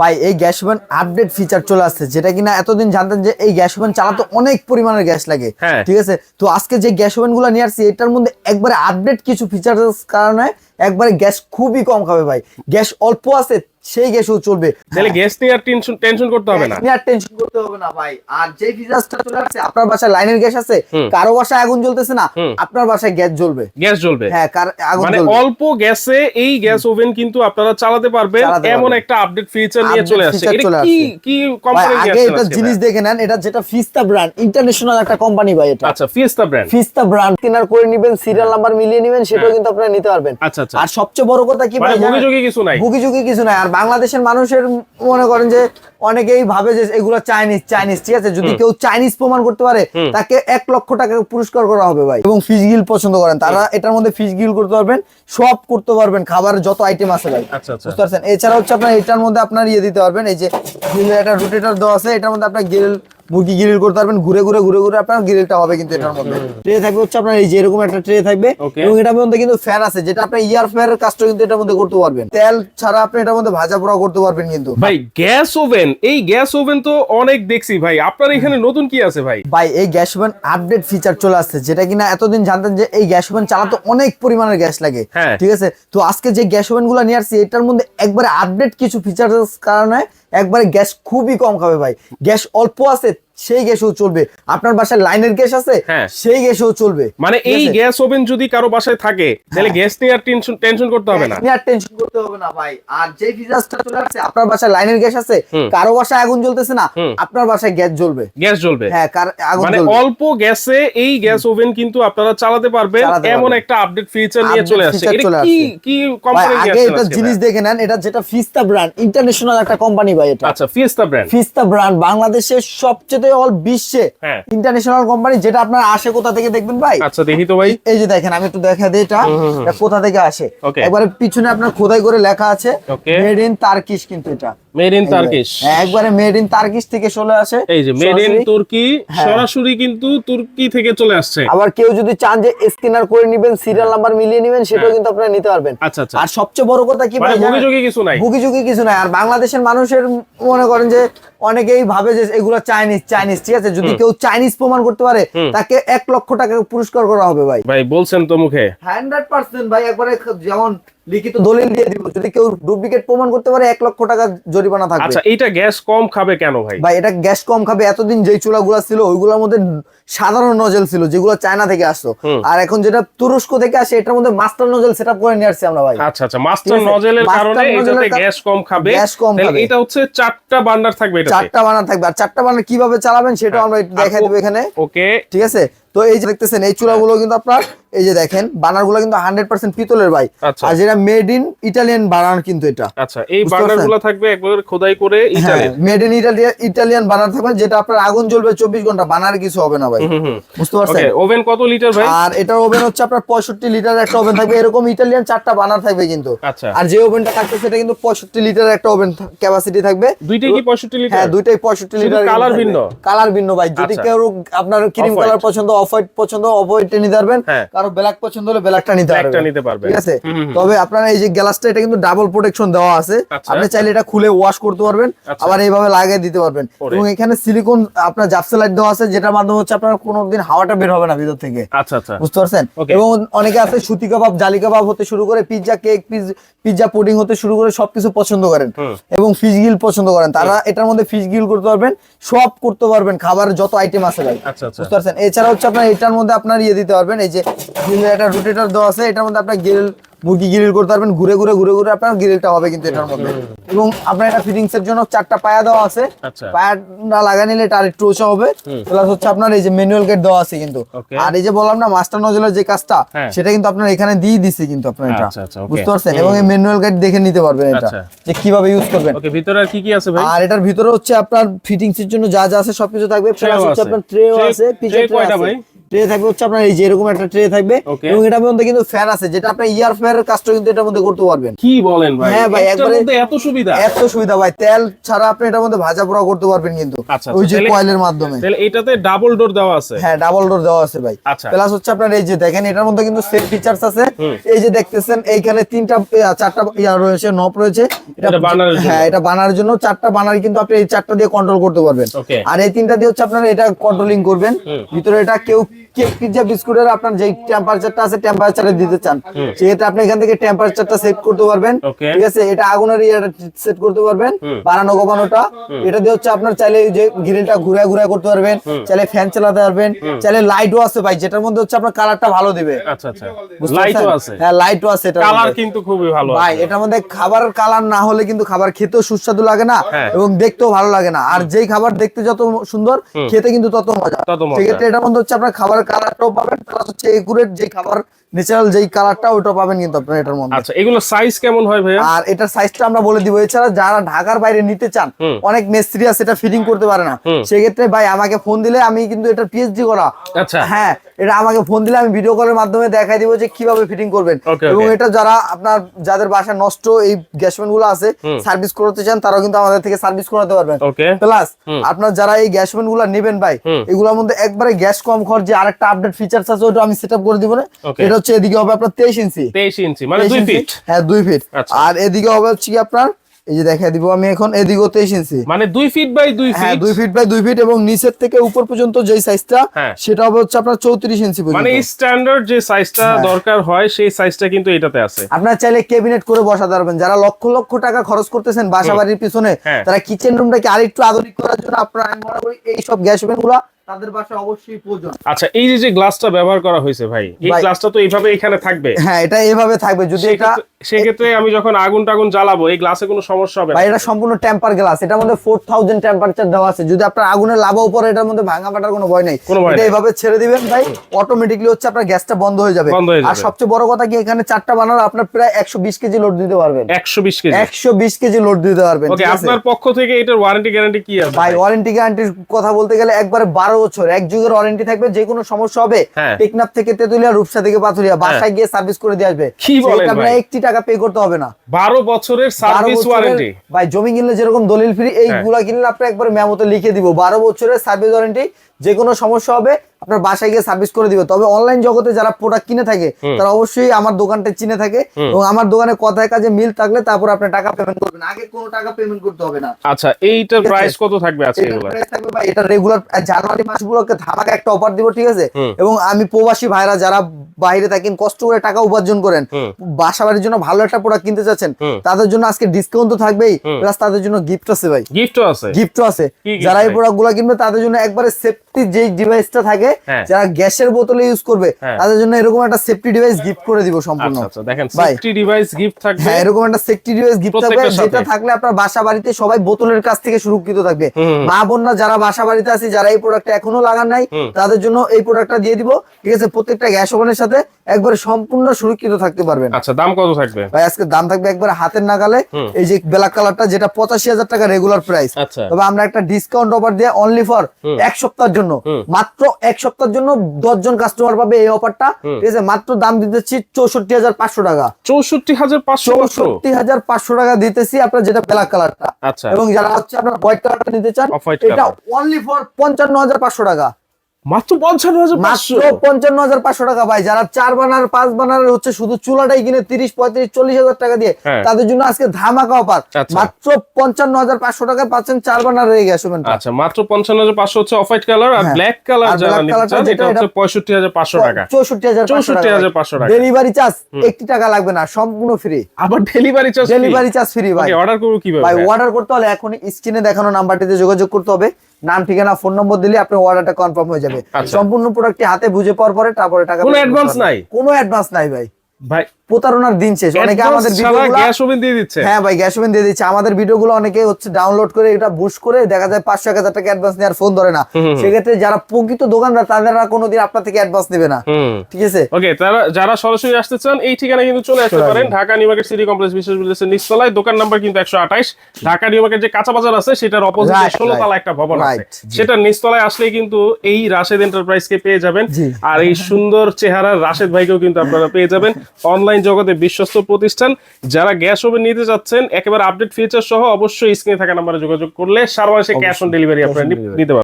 ভাই এই gas oven update feature চলে আসছে যেটা কিনা এতদিন জানতেন যে এই গ্যাস ওভেন চালাতে অনেক পরিমাণের গ্যাস লাগে হ্যাঁ। ঠিক আছে তো আজকে যে গ্যাস ওভেনগুলো নিয়ে আসছি এটার মধ্যে একবারে আপডেট কিছু ফিচার কারণে একবারে গ্যাস খুবই কম খাবে ভাই। গ্যাস অল্প আছে সেই গ্যাসও চলবে। তাহলে গ্যাস নিয়ে আর টেনশন টেনশন করতে হবে না। আপনি আর টেনশন করতে হবে না ভাই। আর যে ফিচারটা চলে আসছে আপনার বাসায় লাইনের গ্যাস আছে কারও বাসায় আগুন জ্বলতেছে না আপনার বাসায় গ্যাস জ্বলবে। গ্যাস জ্বলবে। হ্যাঁ কার আগুন মানে অল্প গ্যাসে এই গ্যাস ওভেন কিন্তু আপনারা চালাতে পারবেন এমন একটা আপডেট ফিচার নিয়ে চলে আসছে। এটা কি কি কোম্পানির আগে এটা জিনিস দেখে নেন এটা যেটা ফিস্তা ব্র্যান্ড ইন্টারন্যাশনাল একটা কোম্পানি ভাই এটা। আচ্ছা ফিয়েস্তা ব্র্যান্ড ফিস্তা ব্র্যান্ড কেনার করে নিবেন সিরিয়াল নাম্বার মিলিয়ে নিবেন সেটাও কিন্তু আপনারা নিতে পারবেন। আচ্ছা আর সবচেয়ে বড় কথা কি মানে ভুগি কিছু নাই? ঝুঁকি কিছু নাই। আর বাংলাদেশের মানুষের মনে করেন যে অনেকেই ভাবে যে এগুলো চাইনিজ চাইনিজ ঠিক আছে? যদি কেউ চাইনিজ প্রমাণ করতে পারে তাকে এক লক্ষ টাকা পুরস্কার করা হবে ভাই। এবং ফিশ গিল পছন্দ করেন। তারা এটার মধ্যে ফিশ গিল করতে পারবেন সব করতে পারবেন খাবার যত আইটেম আছে ভাই। আচ্ছা আচ্ছা। বুঝতে পারছেন? এছাড়া হচ্ছে আপনার এটার মধ্যে আপনার ইয়ে দিতে পারবেন এই যে একটা রোটেটর দেওয়া আছে এটার মধ্যে আপনার গ্রিল মুরগি গ্রিল করতে পারবেন ঘুরে ঘুরে ঘুরে ঘুরে আপনার গ্রিলটা হবে কিন্তু এটার মধ্যে। ট্রে থাকবে হচ্ছে আপনার এই যে এরকম একটা ট্রে থাকবে এবং এটার মধ্যে কিন্তু ফ্যান আছে যেটা আপনি ইয়ার ফ্যানের কাজটা কিন্তু এটার মধ্যে করতে পারবেন। তেল ছাড়া আপনি এটার মধ্যে ভাজা পোড়া করতে পারবেন কিন্তু। ভাই গ্যাস ওভেন এই গ্যাস ওভেন তো অনেক দেখছি ভাই। আপনার এখানে নতুন কি আছে ভাই? ভাই এই গ্যাস ওভেন আপডেট ফিচার চলে আসছে যেটা কিনা এতদিন জানতেন যে এই গ্যাস ওভেন চালাতে অনেক পরিমাণের গ্যাস লাগে। হ্যাঁ। ঠিক আছে? তো আজকে যে গ্যাস ওভেনগুলো নিয়ে আসছি এটার মধ্যে একবারে আপডেট কিছু ফিচার কারণে একবারে গ্যাস খুবই কম খাবে ভাই। গ্যাস অল্প আছে সেই গ্যাসও চলবে। আপনার বাসায় লাইনের গ্যাস আছে হ্যাঁ। সেই গ্যাসও চলবে। মানে এই গ্যাস ওভেন যদি কারও বাসায় থাকে তাহলে গ্যাস নিয়ে আর টেনশন টেনশন করতে হবে না। আর টেনশন করতে হবে না ভাই। আর যে ফিচারটা চলে আসছে আপনার বাসায় লাইনের গ্যাস আছে কারও বাসায় আগুন জ্বলতেছে না আপনার বাসায় গ্যাস জ্বলবে। গ্যাস জ্বলবে। হ্যাঁ আগুন মানে অল্প গ্যাসে এই গ্যাস ওভেন কিন্তু আপনারা চালাতে পারবেন এমন একটা আপডেট ফিচার নিয়ে চলে আসছে। এটা কি কি কোম্পানির আগে এটা জিনিস দেখে নেন এটা যেটা ফিস্তা ব্র্যান্ড ইন্টারন্যাশনাল একটা কোম্পানি ভাই এটা। আচ্ছা ফিয়েস্তা ব্র্যান্ড ফিস্তা ব্র্যান্ড বাংলাদেশের সবচেয়ে অল বিশ্বে হ্যাঁ। ইন্টারন্যাশনাল কোম্পানি যেটা আপনার আসে কোথা থেকে দেখবেন ভাই? আচ্ছা দেখি তো ভাই। এই যে দেখেন আমি একটু দেখা দিই এটা। এটা কোথা থেকে আসে? একবারে পিছনে আপনার খোদাই করে লেখা আছে মেড ইন তার্কিশ কিন্তু এটা। মেড ইন তার্কিশ হ্যাঁ, একবারে মেড ইন তার্কিশ থেকে চলে আসে। এই যে মেড ইন তুর্কি হ্যাঁ। সরাসরি কিন্তু তুর্কি থেকে চলে আসছে। আবার কেউ যদি চান যে স্ক্যানার করে নিবেন সিরিয়াল নাম্বার মিলিয়ে নেবেন সেটাও কিন্তু আপনারা নিতে পারবেন। আচ্ছা আচ্ছা। আর সবচেয়ে বড় কথা কি মানে ভাই ভুগি জানেন? কিছু নাই। ঝুঁকি কিছু নাই। আর বাংলাদেশের মানুষের মনে করেন যে অনেকেই ভাবে যে এগুলো চাইনিজ চাইনিজ ঠিক আছে? যদি কেউ চাইনিজ প্রমাণ করতে পারে তাকে এক লক্ষ টাকা পুরস্কার করা হবে ভাই। ভাই বলছেন তো মুখে। হান্ড্রেড পার্সেন্ট ভাই একবারে যেমন লিখিত দলিল দিয়ে দিব যদি কেউ ডুপ্লিকেট প্রমাণ করতে পারে এক লক্ষ টাকা জরিমানা থাকবে। আচ্ছা এইটা গ্যাস কম খাবে কেন ভাই? ভাই এটা গ্যাস কম খাবে। এতদিন যেই চুলাগুলো ছিল ওইগুলোর মধ্যে সাধারণ নজেল ছিল যেগুলো চায়না থেকে আসতো। আর এখন যেটা তুরস্ক থেকে আসে এটার মধ্যে মাস্টার নজেল সেটআপ করে নিয়ে আসছি আমরা ভাই। আচ্ছা আচ্ছা মাস্টার নজেলের কারণে এটাতে গ্যাস কম খাবে। গ্যাস কম তাহলে খাবে। এটা হচ্ছে চারটা বার্নার থাকবে এটাতে। চারটা বানার থাকবে। আর চারটা বানার কীভাবে চালাবেন সেটা আমরা একটু দেখাই দেবো এখানে। ওকে। ঠিক আছে? তো এই যে দেখতেছেন এই চুলাগুলো কিন্তু আপনার এই যে দেখেন বানারগুলো কিন্তু হান্ড্রেড পার্সেন্ট পিতলের ভাই। আচ্ছা। আর যেটা মেড ইন ইটালিয়ান বানার কিন্তু এটা। আচ্ছা এই বুঝতে বার্নার পারছেন? গুলো থাকবে একবার খোদাই করে Italian made in Italian Italian বানার থাকবে যেটা আপনার আগুন জ্বলবে চব্বিশ ঘণ্টা বানার কিছু হবে না ভাই। বুঝতে পারছেন? ওকে ওভেন কত লিটার ভাই? আর এটার ওভেন হচ্ছে আপনার পঁয়ষট্টি লিটার একটা ওভেন থাকবে এরকম ইটালিয়ান চারটা বানার থাকবে কিন্তু। আচ্ছা। আর যে ওভেনটা থাকবে সেটা কিন্তু পঁয়ষট্টি লিটার একটা ওভেন ক্যাপাসিটি থাকবে। দুইটাই কি 65 লিটার হ্যাঁ দুইটাই পঁয়ষট্টি শুধু লিটার কালার ভিন্ন? কালার ভিন্ন ভাই। যদি আচ্ছা। কেউ আপনার ক্রিম। কালার পছন্দ অফ হোয়াইট পছন্দ অফ হোয়াইট নিতে পারবেন। হ্যাঁ। কারও ব্ল্যাক পছন্দ হলে ব্ল্যাকটা নিতে পারবেন। নিতে পারবেন। ঠিক আছে। তবে আপনার এই যে গ্লাসটা এটা কিন্তু ডাবল প্রোটেকশন দেওয়া আছে। আচ্ছা। আপনি চাইলে এটা খুলে ওয়াশ করতে পারবেন আচ্ছা। আবার এইভাবে লাগিয়ে দিতে পারবেন। এবং এখানে সিলিকন আপনার জাপসেলাইট দেওয়া আছে যেটার মাধ্যমে হচ্ছে আপনার কোনোদিন হাওয়াটা বের হবে না ভিতর থেকে। আচ্ছা আচ্ছা। বুঝতে পারছেন? এবং অনেকে আছে সুতি কাবাব জালি কাবাব হতে শুরু করে পিৎজা কেক পিৎজা পুডিং হতে শুরু করে সবকিছু পছন্দ করেন। এবং ফিশ গিল পছন্দ করেন। তারা এটার মধ্যে ফিশ গিল করতে পারবেন সব করতে পারবেন খাবারের যত আইটেম আছে ভাই। আচ্ছা। বুঝতে পারছেন? এছাড়া হচ্ছে আপনার এটার মধ্যে আপনার ইয়ে দিতে পারবেন, এই যে একটা রোটেটর দেওয়া আছে, এটার মধ্যে আপনার গ্রিল মুরগি গ্রিল করতে পারবেন ঘুরে ঘুরে ঘুরে ঘুরে আপনার গ্রিলটা হবে কিন্তু এটার মধ্যে। এবং আপনার এটা ফিটিংস এর জন্য চারটা পায়া দেওয়া আছে। আচ্ছা। পায়া না লাগা নিলে এটা আরেকটু উঁচা হবে। প্লাস হচ্ছে আপনার এই যে ম্যানুয়াল গেট দেওয়া আছে কিন্তু। আর এই যে বললাম না মাস্টার নজলের যে কাজটা হ্যাঁ। সেটা কিন্তু আপনার এখানে দিয়ে দিছে কিন্তু আপনার এটা। আচ্ছা, আচ্ছা. বুঝতে পারছেন? এবং এই ম্যানুয়াল গেট দেখে নিতে পারবেন এটা। যে কীভাবে ইউজ করবেন। ওকে ভিতরে আর কি কি আছে ভাই? আর এটার ভিতরে হচ্ছে আপনার ফিটিংস এর জন্য যা যা আছে সবকিছু থাকবে। প্লাস হচ্ছে আপনার ট্রেও আছে tray ট্রে আছে। ভাই? ট্রে থাকবে হচ্ছে আপনার এই যে এরকম একটা ট্রে থাকবে এবং এটার মধ্যে কিন্তু ফ্যান আছে যেটা আপনার ইয়ার ফ্যানের কাজটা কিন্তু এটার মধ্যে করতে পারবেন। কি বলেন ভাই? হ্যাঁ ভাই, একবারে- এত সুবিধা? এত সুবিধা ভাই তেল ছাড়া আপনি এটার মধ্যে ভাজা পোড়া করতে পারবেন কিন্তু আচ্ছা, ওই যে কয়েলের মাধ্যমে। তাহলে এটাতে ডাবল ডোর দেওয়া আছে? হ্যাঁ ডাবল ডোর দেওয়া আছে ভাই। আচ্ছা। প্লাস হচ্ছে আপনার এই যে দেখেন এটার মধ্যে কিন্তু সেফ ফিচার্স আছে। এই যে দেখতেছেন এইখানে তিনটা চারটা ইয়া রয়েছে নব রয়েছে। এটা জন্য। হ্যাঁ এটা বানার জন্য চারটা বানার কিন্তু আপনি এই চারটা দিয়ে কন্ট্রোল করতে পারবেন. আর এই তিনটা দিয়ে হচ্ছে আপনারা এটা কন্ট্রোলিং করবেন। ভিতরে এটা কেউ কেক পিৎজা বিস্কুটের আপনার যে টেম্পারেচারটা আছে টেম্পারেচারে দিতে চান সেক্ষেত্রে আপনি এখান থেকে টেম্পারেচারটা সেট করতে পারবেন। ঠিক আছে? এটা আগুনের ইয়েটা সেট করতে পারবেন বাড়ানো কমানোটা। এটা দিয়ে হচ্ছে আপনার চাইলে যে গ্রিলটা ঘুরে ঘুরে করতে পারবেন চাইলে ফ্যান চালাতে পারবেন চাইলে লাইটও আছে ভাই যেটার মধ্যে হচ্ছে আপনার কালারটা ভালো দিবে। আচ্ছা আচ্ছা। লাইটও আছে। হ্যাঁ লাইটও আছে এটার কালার। কিন্তু খুবই ভালো ভাই এটার মধ্যে খাবারের কালার না হলে কিন্তু খাবার খেতেও সুস্বাদু লাগে না হ্যাঁ। এবং দেখতেও ভালো লাগে না। আর যেই খাবার দেখতে যত সুন্দর খেতে কিন্তু তত মজা। সেক্ষেত্রে এটার মধ্যে হচ্ছে আপনার খাবারের কালারটাও পাবেন প্লাস হচ্ছে একুরেট যে খাবার ন্যাচারাল যেই কালারটা ওটা পাবেন কিন্তু আপনার এটার মধ্যে। আচ্ছা এগুলো সাইজ কেমন হয় ভাই আর এটার সাইজটা আমরা বলে দিব। এছাড়া যারা ঢাকার বাইরে নিতে চান অনেক মিস্ত্রি আছে এটা ফিটিং করতে পারে না। সেক্ষেত্রে ভাই আমাকে ফোন দিলে আমি কিন্তু এটা পিএইচডি করা। আচ্ছা। হ্যাঁ এটা আমাকে ফোন দিলে আমি ভিডিও কলের মাধ্যমে দেখাই দিব যে কীভাবে ফিটিং করবেন। এবং এটা যারা আপনার যাদের বাসা নষ্ট এই গ্যাসম্যানগুলো আছে সার্ভিস করতে চান তারাও কিন্তু আমাদের থেকে সার্ভিস করাতে পারবেন। প্লাস আপনার যারা এই গ্যাসম্যানগুলো নেবেন ভাই এগুলোর মধ্যে একবারে গ্যাস কম খরচে আরেকটা আপডেট ফিচার্স আছে ওটা আমি সেট করে দিব না। এটা হচ্ছে এদিকে হবে আপনার তেইশ ইঞ্চি। তেইশ ইঞ্চি মানে 23 দুই ফিট হ্যাঁ দুই ফিট আচ্ছা। আর এদিকে হবে হচ্ছে কি আপনার এই যে দেখাই দিব আমি এখন এদিকেও তেইশ ইঞ্চি মানে দুই ফিট বাই দুই হ্যাঁ ফিট দুই ফিট বাই দুই ফিট এবং নিচের থেকে উপর পর্যন্ত যেই সাইজটা হ্যাঁ। সেটা হবে হচ্ছে আপনার চৌত্রিশ ইঞ্চি পর্যন্ত মানে স্ট্যান্ডার্ড যে সাইজটা হ্যাঁ। দরকার হয় সেই সাইজটা কিন্তু এটাতে আছে আপনার চাইলে ক্যাবিনেট করে বসাতে পারবেন যারা লক্ষ লক্ষ টাকা খরচ করতেছেন বাসা বাড়ির পিছনে হ্যাঁ। তারা কিচেন রুমটাকে আরেকটু আধুনিক করার জন্য আপনার আমি মনে করি এই সব গ্যাস ওভেনগুলা তাদের অবশ্যই প্রয়োজন। আচ্ছা এই যে গ্লাসটা ব্যবহার করা হয়েছে ভাই এই গ্লাসটা তো এইভাবে এখানে থাকবে? হ্যাঁ এটা এভাবে থাকবে। যদি এটা সেক্ষেত্রে- আমি যখন আগুন টাগুন জ্বালাবো এই গ্লাসে কোনো সমস্যা হবে ভাই এটা সম্পূর্ণ টেম্পার গ্লাস এটার মধ্যে ফোর থাউজেন্ড টেম্পারেচার দেওয়া আছে। যদি আপনার আগুনের লাভা উপরে এটার মধ্যে ভাঙা ফাটার কোনো ভয় নেই। এটা ছেড়ে দিবেন ভাই অটোমেটিকলি হচ্ছে আপনার গ্যাসটা বন্ধ হয়ে যাবে। আর সবচেয়ে বড় কথা কি এখানে চারটা বানানো আপনার প্রায় একশো বিশ কেজি লোড দিতে পারবেন। একশো বিশ কেজি? একশো বিশ কেজি লোড দিতে পারবেন ওকে আপনার পক্ষ থেকে এটার ওয়ারেন্টি গ্যারান্টি কি আছে ভাই ওয়ারেন্টি গ্যারান্টির কথা বলতে গেলে একবারে বারো বছর এক যুগের ওয়ারেন্টি থাকবে যে কোনো সমস্যা হবে হ্যাঁ। টেকনাফ থেকে তেতুলিয়া রূপসা থেকে পাথুরিয়া বাসায় গিয়ে সার্ভিস করে দিয়ে আসবে। কি বলেন সেক্ষেত্রে আপনার একটি টাকা পে করতে হবে না। বারো বছরের সার্ভিস ওয়ারেন্টি ভাই জমি কিনলে যেরকম দলিল ফ্রি এইগুলা কিনলে আপনি একবার মেমোতে লিখে দিব। বারো বছরের সার্ভিস ওয়ারেন্টি যে কোনো সমস্যা হবে আপনার বাসায় গিয়ে সার্ভিস করে দিবে। তবে অনলাইন জগতে যারা প্রোডাক্ট কিনে থাকে তারা অবশ্যই আমার দোকানটা চিনে থাকে এবং আমার দোকানে কথায় কাজে মিল থাকলে তারপর আপনি টাকা পেমেন্ট করবেন। আগে কোনো টাকা পেমেন্ট করতে হবে না। আচ্ছা এইটার প্রাইস কত থাকবে আজকে price থাকবে ভাই, এটা রেগুলার জানুয়ারি মাসগুলোকে ধামাকা একটা অফার দিব ঠিক আছে? এবং আমি প্রবাসী ভাইরা যারা বাইরে থাকেন কষ্ট করে টাকা উপার্জন করেন বাসা বাড়ির জন্য ভালো একটা প্রোডাক্ট কিনতে চাচ্ছেন তাদের জন্য আজকে ডিসকাউন্ট তো থাকবেই প্লাস তাদের জন্য গিফট আছে ভাই। গিফটও আছে? গিফটও আছে। যারা এই ভাই? প্রোডাক্টগুলো কিনবে তাদের জন্য একবারে সেফটি যে ডিভাইসটা থাকে। যারা গ্যাসের বোতলে ইউজ করবে হ্যাঁ। তাদের জন্য এরকম একটা সেফটি ডিভাইস গিফট করে দিব সম্পূর্ণ। আচ্ছা আচ্ছা দেখেন সেফটি ডিভাইস গিফট থাকবে হ্যাঁ এরকম একটা সেফটি ডিভাইস গিফট থাকবে যেটা থাকলে আপনার বাসা বাড়িতে সবাই বোতলের কাছ থেকে সুরক্ষিত থাকবে। মা বোনরা যারা বাসা বাড়িতে আছে যারা এই প্রোডাক্টটা এখনও লাগান নাই তাদের জন্য এই প্রোডাক্টটা দিয়ে দিব। ঠিক আছে প্রত্যেকটা গ্যাস ওভেনের সাথে একবারে সম্পূর্ণ সুরক্ষিত থাকতে পারবেন। আচ্ছা দাম কত থাকবে? ভাই আজকে দাম থাকবে একবারে হাতের নাগালে। এই যে ব্ল্যাক কালারটা যেটা পঁচাশি হাজার টাকা রেগুলার প্রাইস আচ্ছা। তবে আমরা একটা ডিসকাউন্ট অফার দিয়ে অনলি ফর এক সপ্তাহের জন্য। মাত্র এক সপ্তাহের জন্য দশ জন কাস্টমার পাবে এই অফারটা ঠিক আছে মাত্র দাম দিতেছি চৌষট্টি হাজার পাঁচশো টাকা। চৌষট্টি হাজার পাঁচশো চৌষট্টি হাজার পাঁচশো টাকা দিতেছি আপনার যেটা ব্ল্যাক কালারটা আচ্ছা। এবং যারা হচ্ছে আপনার হোয়াইট কালারটা নিতে চান এটা অনলি ফর পঞ্চান্ন হাজার পাঁচশো টাকা। মাত্র পঞ্চান্ন হাজার পাঁচশো। মাত্র পঞ্চান্ন হাজার পাঁচশো টাকা ভাই। যারা চার বানার পাঁচ বানার হচ্ছে শুধু চুলাটাই কিনে তিরিশ পঁয়ত্রিশ চল্লিশ হাজার টাকা দিয়ে হ্যাঁ। তাদের জন্য আজকে ধামাকা অফার। আচ্ছা। মাত্র পঞ্চান্ন হাজার পাঁচশো টাকায় পাচ্ছেন চার বানার হয়ে গেছে আচ্ছা মাত্র পঞ্চান্ন হাজার পাঁচশো হচ্ছে অফ হোয়াইট কালার আর হ্যাঁ। ব্ল্যাক কালার যেটা হচ্ছে পঁয়ষট্টি হাজার পাঁচশো টাকা। চৌষট্টি হাজার 64,500 টাকা। ডেলিভারি চার্জ একটি টাকা লাগবে না সম্পূর্ণ ফ্রি আবার delivery charge delivery charge free ভাই। অর্ডার করব কীভাবে ভাই অর্ডার করতে হলে এখন স্ক্রিনে দেখানো নাম্বারটিতে যোগাযোগ করতে হবে। নাম ঠিকানা ফোন নম্বর দিলে আপনার অর্ডারটা কনফার্ম হয়ে যাবে আচ্ছা। সম্পূর্ণ প্রোডাক্টটি হাতে বুঝে পাওয়ার পরে তারপরে টাকা কোনো হবে। নাই? কোনো অ্যাডভান্স নাই ভাই ভাই প্রতারণার দিন শেষ। অনেকে আমাদের গ্যাস ওভেন দিয়ে দিচ্ছে। হ্যাঁ ভাই গ্যাস ওভেন দিয়ে দিচ্ছে। আমাদের ভিডিওগুলো অনেকে হচ্ছে ডাউনলোড করে এটা বুশ করে দেখা যায় পাঁচশো এক হাজার টাকা অ্যাডভান্স নেওয়ার ফোন ধরে না। সেক্ষেত্রে যারা প্রকৃত দোকানদার তাদের কোনোদিন আপনার থেকে অ্যাডভান্স নেবে না। ঠিক আছে? ওকে তারা যারা সরাসরি আসতে চান এই ঠিকানায় কিন্তু চলে আসতে পারেন। Dhaka new market city complex বিশেষ বিদেশের নিচতলায়। দোকান নাম্বার কিন্তু একশো আঠাইশ ঢাকা নিউ মার্কেট যে কাঁচা বাজার আছে সেটার অপোজিটে ষোলো তলা একটা ভবন আছে। সেটা নিচতলায় আসলে কিন্তু এই রাশেদ এন্টারপ্রাইজ কে পেয়ে যাবেন। আর এই সুন্দর চেহারার রাশেদ ভাইকেও কিন্তু আপনারা পেয়ে যাবেন। অনলাইন জগতে বিশ্বস্ত প্রতিষ্ঠান। যারা গ্যাস ওভেন নিতে যাচ্ছেন একেবারে আপডেট ফিচার সহ অবশ্যই স্ক্রিনে থাকা নাম্বারে যোগাযোগ করলে সারা মাসে ক্যাশ অন ডেলিভারি আপনারা নিতে পারবেন।